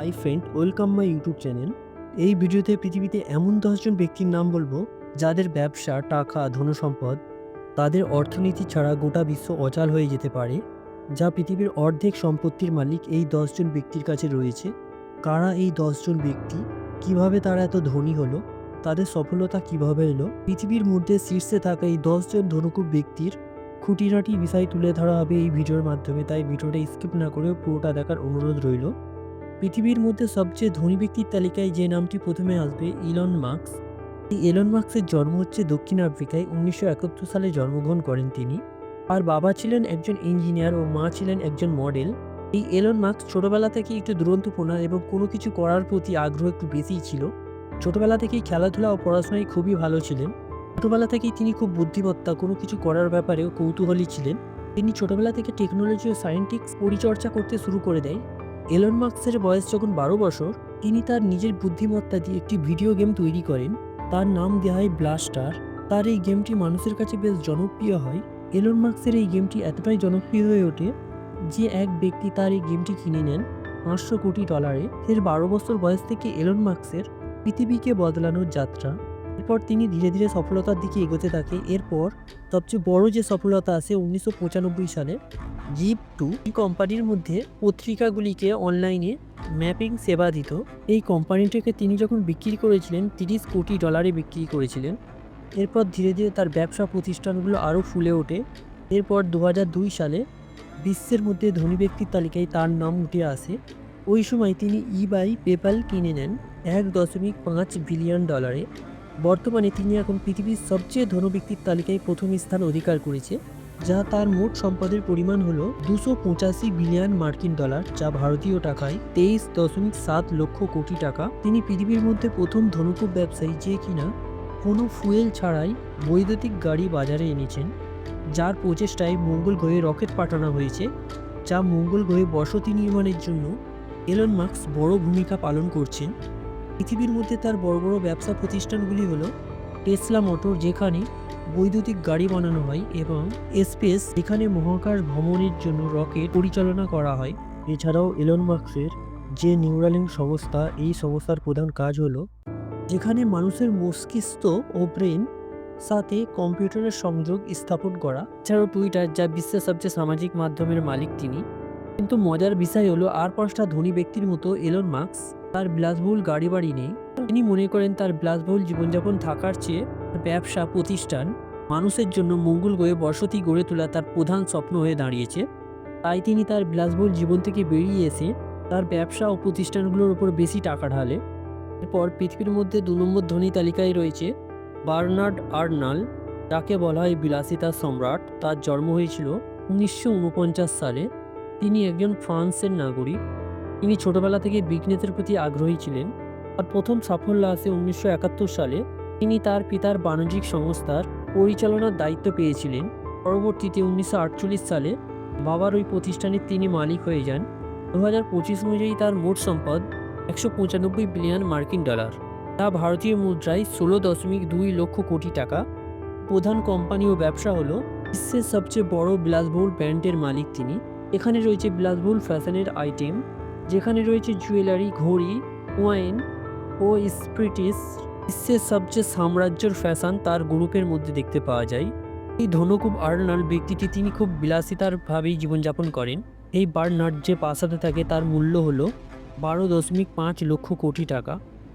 Hi friend welcome my YouTube channel এই ভিডিওতে পৃথিবীতে এমন দশজন ব্যক্তির নাম বলব, যাদের ব্যবসা, টাকা, ধনসম্পদ, তাদের অর্থনীতি ছাড়া গোটা বিশ্ব অচাল হয়ে যেতে পারে, যা পৃথিবীর অর্ধেক সম্পত্তির মালিক এই দশজন ব্যক্তির কাছে রয়েছে। কারা এই দশজন ব্যক্তি, কীভাবে তারা এত ধনী হলো, তাদের সফলতা কীভাবে এলো? পৃথিবীর মধ্যে শীর্ষে থাকা এই দশজন ধনুকুব ব্যক্তির খুঁটিনাটি বিষয় তুলে ধরা হবে এই ভিডিওর মাধ্যমে, তাই ভিডিওটা স্কিপ না করে পুরোটা দেখার অনুরোধ রইল। পৃথিবীর মধ্যে সবচেয়ে ধনী ব্যক্তির তালিকায় যে নামটি প্রথমে আসবে, ইলন মার্কস এলন মার্কসের জন্ম হচ্ছে দক্ষিণ আফ্রিকায়। উনিশশো একাত্তর সালে জন্মগ্রহণ করেন তিনি। আর বাবা ছিলেন একজন ইঞ্জিনিয়ার ও মা ছিলেন একজন মডেল। এই এলন মার্কস ছোটবেলা থেকে একটু দুরন্তপনা এবং কোনো কিছু করার প্রতি আগ্রহ একটু বেশিই ছিল। ছোটবেলা থেকেই খেলাধুলা ও পড়াশোনায় খুবই ভালো ছিলেন। ছোটবেলা থেকেই তিনি খুব বুদ্ধিমত্তা, কোনো কিছু করার ব্যাপারেও কৌতূহলী ছিলেন। তিনি ছোটবেলা থেকে টেকনোলজি ও সায়েন্টিক্স পরিচর্যা করতে শুরু করে দেয়। এলন মার্কসের বয়স যখন বারো বছর, তিনি তার নিজের বুদ্ধিমত্তা দিয়ে একটি ভিডিও গেম তৈরি করেন। তার নাম দেওয়া হয় ব্লাস্টার তার এই গেমটি মানুষের কাছে বেশ জনপ্রিয় হয়। এলন মার্কসের এই গেমটি এতটাই জনপ্রিয় হয়ে ওঠে যে এক ব্যক্তি তার এই গেমটি কিনে নেন পাঁচশো কোটি ডলারে এর বারো বছর বয়স থেকে এলন মার্কসের পৃথিবীকে বদলানোর যাত্রা। এরপর তিনি ধীরে ধীরে সফলতার দিকে এগোতে থাকে। এরপর সবচেয়ে বড় যে সফলতা আসে উনিশশো সালে, জিপ টু কোম্পানির মধ্যে পত্রিকাগুলিকে অনলাইনে ম্যাপিং সেবা দিত। এই কোম্পানিটাকে তিনি যখন বিক্রি করেছিলেন, তিরিশ কোটি ডলারে বিক্রি করেছিলেন। এরপর ধীরে ধীরে তার ব্যবসা প্রতিষ্ঠানগুলো আরও ফুলে ওঠে। এরপর দু সালে বিশ্বের মধ্যে ধনী ব্যক্তির তালিকায় তার নাম উঠে আসে। ওই সময় তিনি ইবাই পেপ্যাল কিনে নেন এক দশমিক পাঁচ বিলিয়ন ডলারে। বর্তমানে তিনি এখন পৃথিবীর সবচেয়ে ধনী ব্যক্তির তালিকায় প্রথম স্থান অধিকার করেছে, যা তার মোট সম্পদের পরিমাণ হলো দুশো পঁচাশি বিলিয়ন মার্কিন ডলার, যা ভারতীয় টাকায় তেইশ দশমিক সাত লক্ষ কোটি টাকা। তিনি পৃথিবীর মধ্যে প্রথম ধনুকুব ব্যবসায়ী যে কিনা কোনো ফুয়েল ছাড়াই বৈদ্যুতিক গাড়ি বাজারে এনেছেন, যার প্রচেষ্টায় মঙ্গল গ্রহে রকেট পাঠানো হয়েছে, যা মঙ্গল গ্রহে বসতি নির্মাণের জন্য এলন মার্কস বড় ভূমিকা পালন করছেন। পৃথিবীর মধ্যে তার বড় বড় ব্যবসা প্রতিষ্ঠানগুলি হলো টেসলা মোটর, যেখানে বৈদ্যুতিক গাড়ি বানানো হয় এবং স্পেস, যেখানে মহাকাশ ভ্রমণের জন্য রকেট পরিচালনা করা হয়। এছাড়াও এলন মার্কসের যে নিউরালিং সংস্থা, এই সংস্থার প্রধান কাজ হলো যেখানে মানুষের মস্তিষ্ক ও ব্রেন সাথে কম্পিউটারের সংযোগ স্থাপন করা। এছাড়াও টুইটার, যা বিশ্বের সবচেয়ে সামাজিক মাধ্যমের মালিক তিনি। কিন্তু মজার বিষয় হলো, আর পাঁচটা ধনী ব্যক্তির মতো এলন মার্কস তার বিলাসবহুল গাড়ি বাড়ি নেই। তিনি মনে করেন তার বিলাসবহুল জীবনযাপন থাকার চেয়ে ব্যবসা, প্রতিষ্ঠান মানুষের জন্য মঙ্গল গ্রহে বসতি গড়ে তোলা তার প্রধান স্বপ্ন হয়ে দাঁড়িয়েছে। তাই তিনি তার বিলাসবহুল জীবন থেকে বেরিয়ে এসে তার ব্যবসা ও প্রতিষ্ঠানগুলোর উপর বেশি টাকা ঢালে। এরপর পৃথিবীর মধ্যে দু নম্বর ধনী তালিকায় রয়েছে বার্নার্ড আর্নাল, যাকে বলা হয় বিলাসিতার সম্রাট। তার জন্ম হয়েছিল উনিশশো উনপঞ্চাশ সালে। তিনি একজন ফ্রান্সের নাগরিক। তিনি ছোটবেলা থেকে বিজনেসের প্রতি আগ্রহী ছিলেন আর প্রথম সাফল্য আসে উনিশশো একাত্তর সালে। তিনি তার পিতার বাণিজ্যিক সংস্থার পরিচালনার দায়িত্ব পেয়েছিলেন। পরবর্তীতে উনিশশো আটচল্লিশ সালে বাবার ওই প্রতিষ্ঠানের তিনি মালিক হয়ে যান। দু হাজার পঁচিশ অনুযায়ী তার মোট সম্পদ একশো পঁচানব্বই বিলিয়ন মার্কিন ডলার। তা ভারতীয় মুদ্রায় ষোলো দশমিক দুই লক্ষ কোটি টাকা। প্রধান কোম্পানি ও ব্যবসা হলো বিশ্বের সবচেয়ে বড় বিলাসবহুল ব্র্যান্ডের মালিক তিনি। এখানে রয়েছে বিলাসবহুল ফ্যাশনের আইটেম যেখানে রয়েছে জুয়েলারি ঘড়ি ওয়াইন ও স্প্রিটিস বিশ্বের সবচেয়ে সাম্রাজ্যের ফ্যাশন তার গ্রুপের মধ্যে দেখতে পাওয়া যায়। এই ধনকুব আর্নাল ব্যক্তিটি তিনি খুব বিলাসিতারভাবেই জীবনযাপন করেন। এই বার্নার্ড যে প্রাসাদে থাকে তার মূল্য হলো বারো দশমিক পাঁচ লক্ষ কোটি টাকা।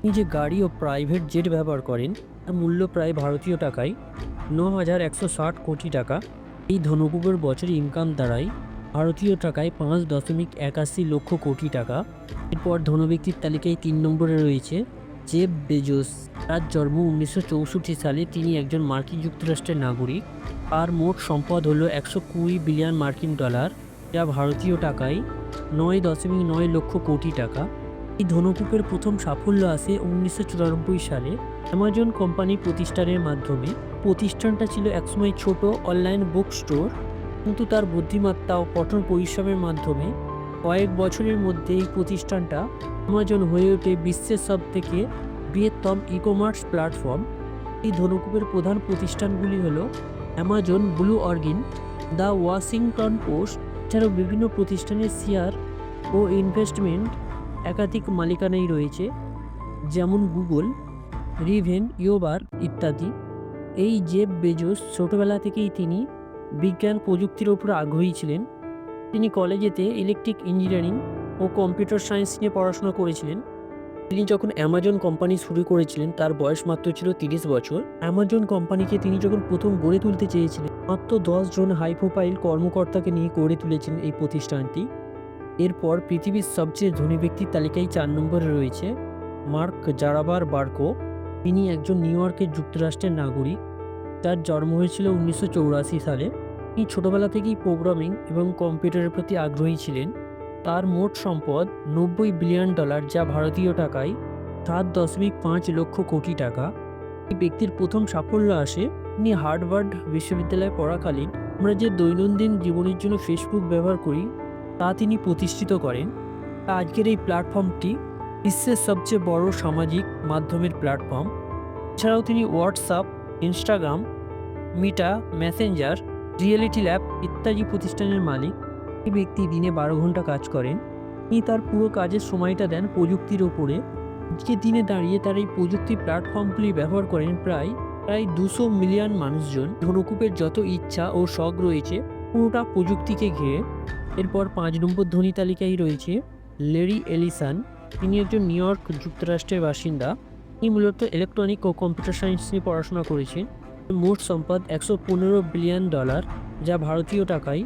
তিনি যে গাড়ি ও প্রাইভেট জেট ব্যবহার করেন, তার মূল্য প্রায় ভারতীয় টাকায় ন হাজার একশো ষাট কোটি টাকা। এই ধনকুবের বছরে ইনকাম দাঁড়ায় ভারতীয় টাকায় পাঁচ দশমিক একাশি লক্ষ কোটি টাকা। এরপর ধনব্যক্তির তালিকায় তিন নম্বরে রয়েছে জেব বেজোস। তার জন্ম উনিশশো চৌষট্টি সালে তিনি একজন মার্কিন যুক্তরাষ্ট্রের নাগরিক। আর মোট সম্পদ হল একশো কুড়ি বিলিয়ন মার্কিন ডলার, যা ভারতীয় টাকায় নয় দশমিক নয় লক্ষ কোটি টাকা। এই ধনকূপের প্রথম সাফল্য আসে উনিশশো চুরানব্বই সালে অ্যামাজন কোম্পানি প্রতিষ্ঠানের মাধ্যমে। প্রতিষ্ঠানটা ছিল একসময় ছোট অনলাইন বুক স্টোর কিন্তু তার বুদ্ধিমত্তা ও কঠোর পরিশ্রমের মাধ্যমে কয়েক বছরের মধ্যে এই প্রতিষ্ঠানটা অ্যামাজন হয়ে ওঠে বিশ্বের সব থেকে বৃহত্তম ই কমার্স প্ল্যাটফর্ম এই ধনকূপের প্রধান প্রতিষ্ঠানগুলি হলো Amazon Blue Origin the Washington Post এছাড়াও বিভিন্ন প্রতিষ্ঠানের শেয়ার ও ইনভেস্টমেন্ট একাধিক মালিকানাই রয়েছে, যেমন গুগল রিভেন ইয়োবার ইত্যাদি। এই জেব বেজোস ছোটবেলা থেকেই তিনি বিজ্ঞান প্রযুক্তির ওপর আগ্রহী ছিলেন। তিনি কলেজেতে ইলেকট্রিক ইঞ্জিনিয়ারিং ও কম্পিউটার সায়েন্স নিয়ে পড়াশোনা করেছিলেন। তিনি যখন অ্যামাজন কোম্পানি শুরু করেছিলেন, তার বয়স মাত্র ছিল তিরিশ বছর। অ্যামাজন কোম্পানিকে তিনি যখন প্রথম গড়ে তুলতে চেয়েছিলেন, মাত্র দশ জন হাই প্রোফাইল কর্মকর্তাকে নিয়ে গড়ে তুলেছিলেন এই প্রতিষ্ঠানটি। এরপর পৃথিবীর সবচেয়ে ধনী ব্যক্তির তালিকায় চার নম্বরে রয়েছে মার্ক জারাবার বার্কো তিনি একজন নিউ ইয়র্কের যুক্তরাষ্ট্রের নাগরিক। তার জন্ম হয়েছিল উনিশশো সালে। তিনি ছোটবেলা থেকেই প্রোগ্রামিং এবং কম্পিউটারের প্রতি আগ্রহী ছিলেন। তার মোট সম্পদ নব্বই বিলিয়ন ডলার যা ভারতীয় টাকায় সাত দশমিক পাঁচ লক্ষ কোটি টাকা। এই ব্যক্তির প্রথম সাফল্য আসে তিনি হার্ভার্ড বিশ্ববিদ্যালয়ে পড়াকালীন। আমরা যে দৈনন্দিন জীবনের জন্য ফেসবুক ব্যবহার করি, তা তিনি প্রতিষ্ঠিত করেন। আজকের এই প্ল্যাটফর্মটি বিশ্বের সবচেয়ে বড় সামাজিক মাধ্যমের প্ল্যাটফর্ম এছাড়াও তিনি WhatsApp Instagram Meta, Messenger, reality lab ইত্যাদি প্রতিষ্ঠানের মালিক। এই ব্যক্তি দিনে বারো ঘণ্টা কাজ করেন। তিনি তার পুরো কাজের সময়টা দেন প্রযুক্তির ওপরে। আজকে দিনে দাঁড়িয়ে তার এই প্রযুক্তি প্ল্যাটফর্মগুলি ব্যবহার করেন প্রায় প্রায় দুশো মিলিয়ন মানুষজন। ধনুকূপের যত ইচ্ছা ও শখ রয়েছে, পুরোটা প্রযুক্তিকে ঘিরে। এরপর পাঁচ নম্বর ধনী তালিকায় রয়েছে লেরি এলিসান। তিনি একজন নিউ ইয়র্ক যুক্তরাষ্ট্রের বাসিন্দা। তিনি মূলত ইলেকট্রনিক ও কম্পিউটার সায়েন্স নিয়ে পড়াশোনা করেছেন। মোট সম্পদ একশো পনেরো বিলিয়ন ডলার, যা ভারতীয় টাকায়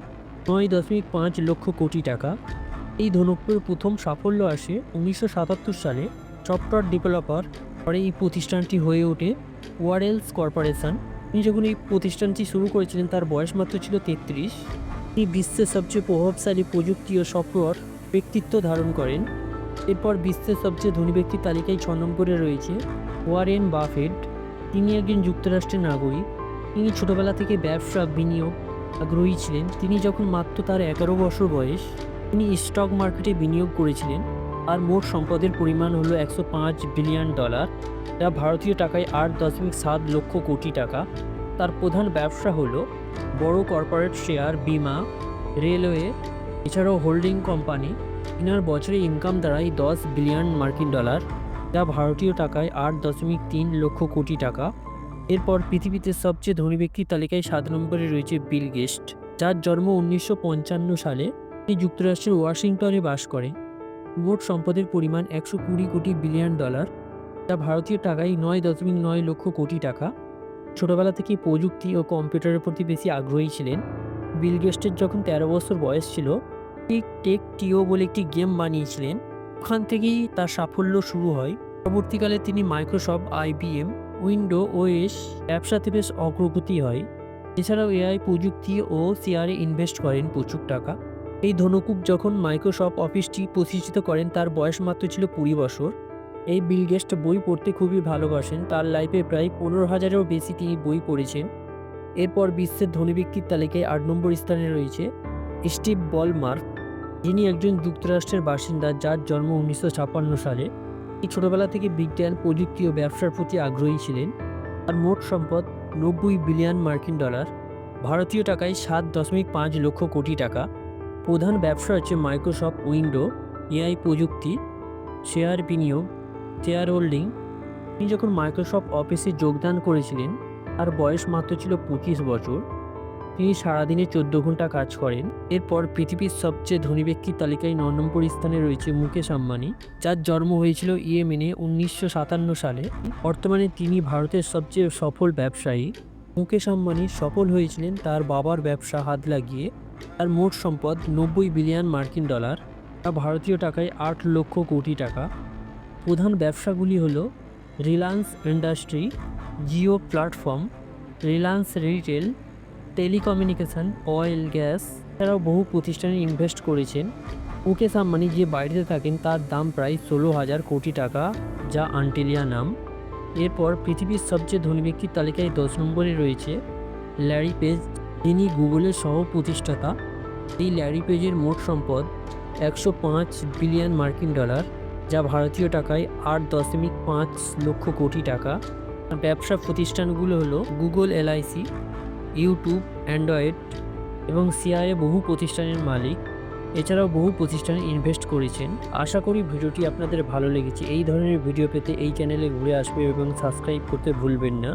নয় দশমিক পাঁচ লক্ষ কোটি টাকা। এই ধনুকের প্রথম সাফল্য আসে উনিশশো সাতাত্তর সালে সফটওয়্যার ডেভেলপার পরে এই প্রতিষ্ঠানটি হয়ে ওঠে ওয়ারেলস কর্পোরেশন। তিনি যখন এই প্রতিষ্ঠানটি শুরু করেছিলেন, তার বয়স মাত্র ছিল তেত্রিশ। তিনি বিশ্বের সবচেয়ে প্রভাবশালী প্রযুক্তি ও সফটওয়্যার ব্যক্তিত্ব ধারণ করেন। এরপর বিশ্বের সবচেয়ে ধনী ব্যক্তির তালিকায় ছ নম্বরে রয়েছে ওয়ারেন বাফেট। তিনি একজন যুক্তরাষ্ট্রের নাগরিক। তিনি ছোটবেলা থেকে ব্যবসা, বিনিয়োগ আগ্রহী ছিলেন। তিনি যখন মাত্র তার এগারো বছর বয়স, তিনি স্টক মার্কেটে বিনিয়োগ করেছিলেন। আর মোট সম্পদের পরিমাণ হলো একশো পাঁচ বিলিয়ন ডলার যা ভারতীয় টাকায় আট দশমিক সাত লক্ষ কোটি টাকা। তার প্রধান ব্যবসা হলো বড় কর্পোরেট শেয়ার বিমা রেলওয়ে এছাড়াও হোল্ডিং কোম্পানি ইনার বছরে ইনকাম দাঁড়ায় দশ বিলিয়ন মার্কিন ডলার যা ভারতীয় টাকায় আট দশমিক তিন লক্ষ কোটি টাকা। এরপর পৃথিবীতে সবচেয়ে ধনী ব্যক্তির তালিকায় সাত নম্বরে রয়েছে বিল গেস্ট যার জন্ম উনিশশো পঞ্চান্ন সালে তিনি যুক্তরাষ্ট্রের ওয়াশিংটনে বাস করে মোট সম্পদের পরিমাণ একশো কুড়ি কোটি বিলিয়ন ডলার, যা ভারতীয় টাকায় নয় দশমিক নয় লক্ষ কোটি টাকা। ছোটবেলা থেকেই প্রযুক্তি ও কম্পিউটারের প্রতি বেশি আগ্রহী ছিলেন। বিল গেস্টের যখন তেরো বছর বয়স ছিল টিক টেক টিও বলে একটি গেম বানিয়েছিলেন। ওখান থেকেই তার সাফল্য শুরু হয়। পরবর্তীকালে তিনি মাইক্রোসফট, আইবিএম, উইন্ডো, ওএস ব্যবসাতে বেশ অগ্রগতি হয়। এছাড়াও এআই প্রযুক্তি ও শেয়ারে ইনভেস্ট করেন প্রচুর টাকা। এই ধনুকুপ যখন মাইক্রোসফট অফিসটি প্রতিষ্ঠিত করেন, তার বয়স মাত্র ছিল কুড়ি বছর। এই বিল গেস্ট বই পড়তে খুবই ভালোবাসেন। তার লাইফে প্রায় পনেরো হাজারেরও বেশি তিনি বই পড়েছেন। এরপর বিশ্বের ধনী ব্যক্তির তালিকায় আট নম্বর স্থানে রয়েছে স্টিভ বলমার্ক। একজন যুক্তরাষ্ট্রের বাসিন্দা যার জন্ম উনিশশো ছাপ্পান্ন সালে ছোটবেলা থেকে বিজ্ঞান প্রযুক্তি ও ব্যবসার প্রতি আগ্রহী ছিলেন। আর মোট সম্পদ নব্বই বিলিয়ন মার্কিন ডলার, ভারতীয় টাকায় সাত দশমিক পাঁচ লক্ষ কোটি টাকা। প্রধান ব্যবসা হচ্ছে মাইক্রোসফট উইন্ডো, এআই প্রযুক্তি, শেয়ার বিনিয়োগ, শেয়ার হোল্ডিং। তিনি যখন মাইক্রোসফট অফিসে যোগদান করেছিলেন, তার বয়স মাত্র ছিল পঁচিশ বছর। তিনি সারাদিনে চোদ্দ ঘণ্টা কাজ করেন। এরপর পৃথিবীর সবচেয়ে ধনী ব্যক্তির তালিকায় ন নম্বর স্থানে রয়েছে মুকেশ আম্বানি, যার জন্ম হয়েছিল ইয়েমেনে উনিশশো সাতান্ন সালে। বর্তমানে তিনি ভারতের সবচেয়ে সফল ব্যবসায়ী। মুকেশ আম্বানি সফল হয়েছিলেন তার বাবার ব্যবসা হাত লাগিয়ে। তার মোট সম্পদ নব্বই বিলিয়ন মার্কিন ডলার তা ভারতীয় টাকায় আট লক্ষ কোটি টাকা। প্রধান ব্যবসাগুলি হল Reliance industry, Jio platform, Reliance retail telecommunication, oil, gas এছাড়াও বহু প্রতিষ্ঠানে ইনভেস্ট করেছেন। মুকেশ আম্বানি যে বাড়িতে থাকেন, তার দাম প্রায় ষোলো হাজার কোটি টাকা, যা আন্টিলিয়া নাম। এরপর পৃথিবীর সবচেয়ে ধনী ব্যক্তির তালিকায় দশ নম্বরে রয়েছে ল্যারি পেজ। যিনি গুগলের সহ প্রতিষ্ঠাতা এই ল্যারি পেজের মোট সম্পদ একশো পাঁচ বিলিয়ন মার্কিন ডলার, যা ভারতীয় টাকায় আট দশমিক পাঁচ লক্ষ কোটি টাকা। ব্যবসা প্রতিষ্ঠানগুলো হলো গুগল এলআইসি ইউটিউব, অ্যান্ড্রয়েড এবং সিআইএ বহু প্রতিষ্ঠানের মালিক। এছাড়াও বহু প্রতিষ্ঠানে ইনভেস্ট করেছেন। আশা করি ভিডিওটি আপনাদের ভালো লেগেছে। এই ধরনের ভিডিও পেতে এই চ্যানেলে ঘুরে আসবে এবং সাবস্ক্রাইব করতে ভুলবেন না।